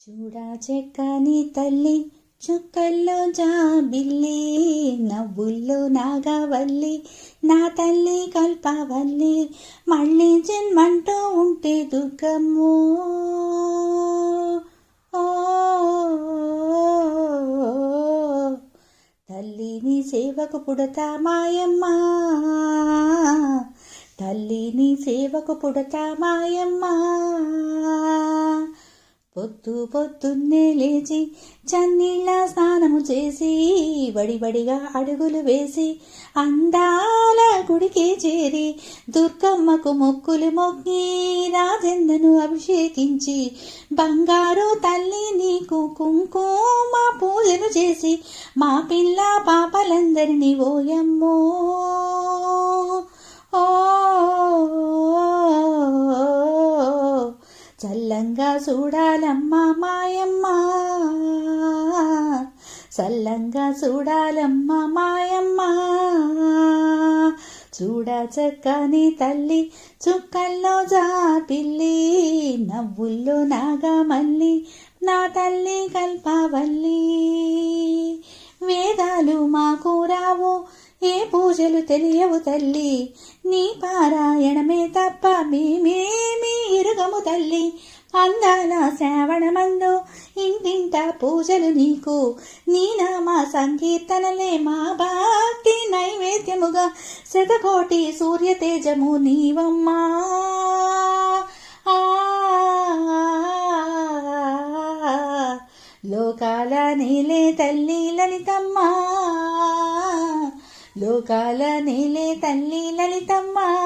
చూడా చెక్కని తల్లి చుక్కల్లో జాబిల్లి నవ్వుల్లో నాగవల్లి నా తల్లి కల్పవల్లి మళ్ళీ జన్మంటూ ఉంటే దుర్గమ్మో. తల్లిని సేవకు పుడతా మాయమ్మ. తల్లిని సేవకు పుడతా మాయమ్మ. పొద్దు పొద్దున్నే లేచి చన్నీళ్ళ స్నానము చేసి వడివడిగా అడుగులు వేసి అందాల గుడికి చేరి దుర్గమ్మకు మొక్కులు మొక్కి రాజెందను అభిషేకించి బంగారు తల్లి నీకు కుంకుమ పూజలు చేసి మా పిల్ల పాపలందరినీ ఓయమ్మో. చల్లంగా చూడాలమ్మా మాయమ్మ. చల్లంగా చూడాలమ్మా మాయమ్మ. చూడ చక్కని తల్లి చుక్కల్లో జాపిల్లి నవ్వుల్లో నాగమల్లి నా తల్లి కల్పవల్లి. వేదాలు మాకు రావు ఏ పూజలు తెలియవు తల్లి. నీ పారాయణమే తప్ప మేమేమి ఇరుగము తల్లి. అందాల శ్రావణమందు ఇంటింట పూజలు నీకు. నీ నామ సంకీర్తనలే మా భక్తి నైవేద్యముగా. శతకోటి సూర్య తేజము నీవమ్మా లోకాల నీలే తల్లి లలితమ్మా. లోకాల నీలే తల్లి లలితమ్మా.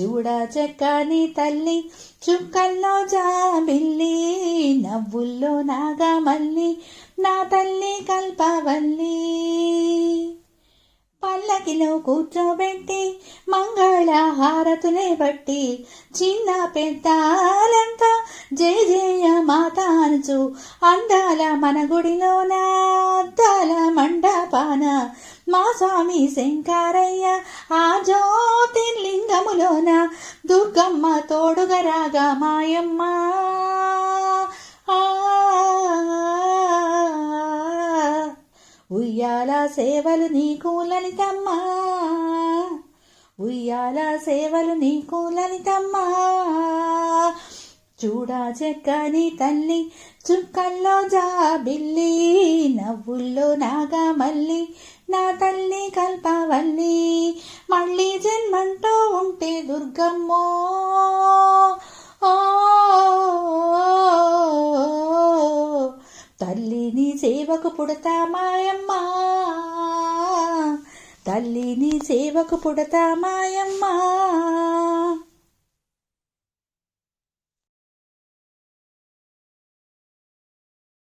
చూడ చక్కని తల్లి చుక్కల్లో జాబిల్లి నవ్వుల్లో నాగమల్లి నా తల్లి కల్పవల్లి. పల్లకిలో కూర్చోబెట్టి మంగళ హారతులే బట్టి చిన్న పెద్దాలంతా జయ జయ మాత అనుచు అందాల మన గుడిలోన అద్దాల మండపాన మా స్వామి శంకరయ్య ఆ జ్యోతిర్లింగములోన దుర్గమ్మ తోడుగా రాగా మాయమ్మ. ఆ ఉయ్యాల సేవలు నీకు లలితమ్మ ఉయ్యాల సేవలు నీకు లలితమ్మ చూడా చెక్కని తల్లి చుక్కల్లో జాబిల్లి నవ్వుల్లో నాగమల్లి నా తల్లి కల్పవల్లి మళ్ళీ జన్మంటూ ఉంటే దుర్గమ్మో. ఓ తల్లిని సేవకు పుడతా మాయమ్మ తల్లిని సేవకు పుడతా మాయమ్మ